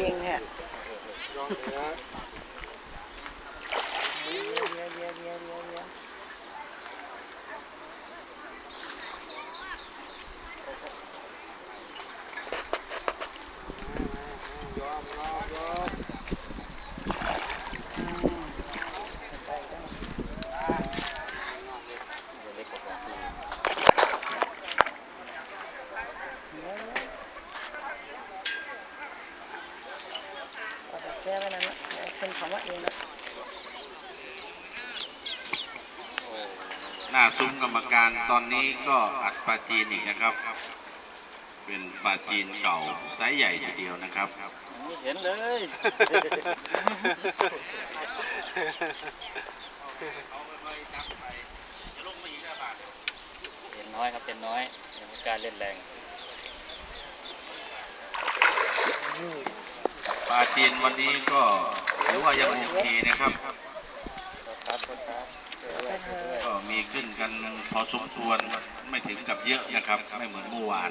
ริงๆเนี่ย แบบแช่ไว้นั่นนะเดี๋ยวเป็นของว่าเองนะหน้าซุ้มกรรมการตอนนี้ก็อัดปลาจีนอีกนะครับ เป็นปลาจีนเก่าไซส์ใหญ่ทีเดียวนะครับ ไม่เห็นเลย เป็นน้อยครับเป็นน้อยยังไม่กล้ารเล่นแรง ปลาจีนวันนี้ก็ถือว่ายังโอเคนะครับ ก็มีขึ้นกันพอสมควรไม่ถึงกับเยอะนะครับ ไม่เหมือนเมื่อวาน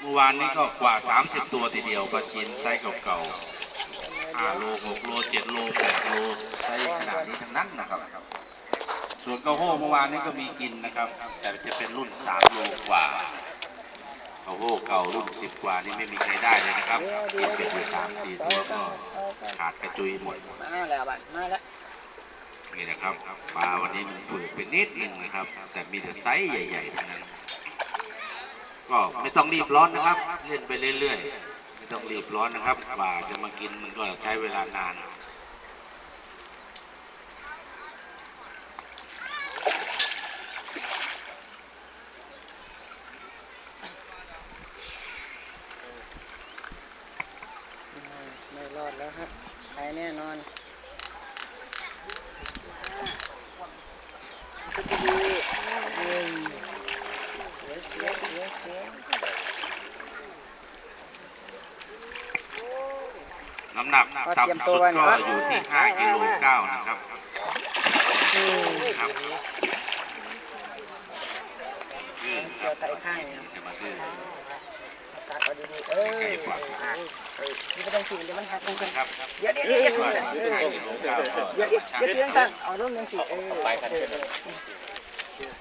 เมื่อวานนี้ก็กว่า 30 ตัวทีเดียวปลาจีนไซส์เก่าๆ5โล6โล7โล8โลไซส์ขนาดนี้ทั้งนั้นนะครับ ส่วนกระโห้เมื่อวานนี้ก็มีกินนะครับ แต่จะเป็นรุ่น3โลกว่า กระโห้เก่ารุ่น10กว่านี่ไม่มีใครได้เลยนะครับเลี้ยวกิเลี้ยวนไปเลี้ยวอยู่3 4ตัวก็เอากันขาดกระจุยหมด มาแล้วบัดมาแล้วนี่นะครับปลาวันนี้มันฝืดไปนิดหนึ่งนะครับ แต่มีแต่ไซส์ใหญ่ๆทั้งนั้น ก็ไม่ต้องรีบร้อนนะครับ เล่นไปเรื่อยๆ ไม่ต้องรีบร้อนนะครับปลาจะมากินมันก็ใช้เวลานาน อืมไม่รอดแล้วฮะไป แน่นอนอืมเสียเสียเสียเสียน้ำหนักต่ำสุดก็อยู่ที่5กิโลเก้านะครับอืมครับอืมคเจรัอบไตข้างจะมาซื้อตัดเอาดีๆเออ ไกงกว่าเออนี่ไม่ต้องฉีดเดี๋ยวมันหักกันนะครับเดี๋ยวเดี๋ยวเดี๋ยวเดี๋ยวว่าเดี๋ยว5กิโลเก้าก็เดี๋ยวเดี๋ยวเดี๋ยวเดี๋ยวสั่งเอาลูกยังสิเออ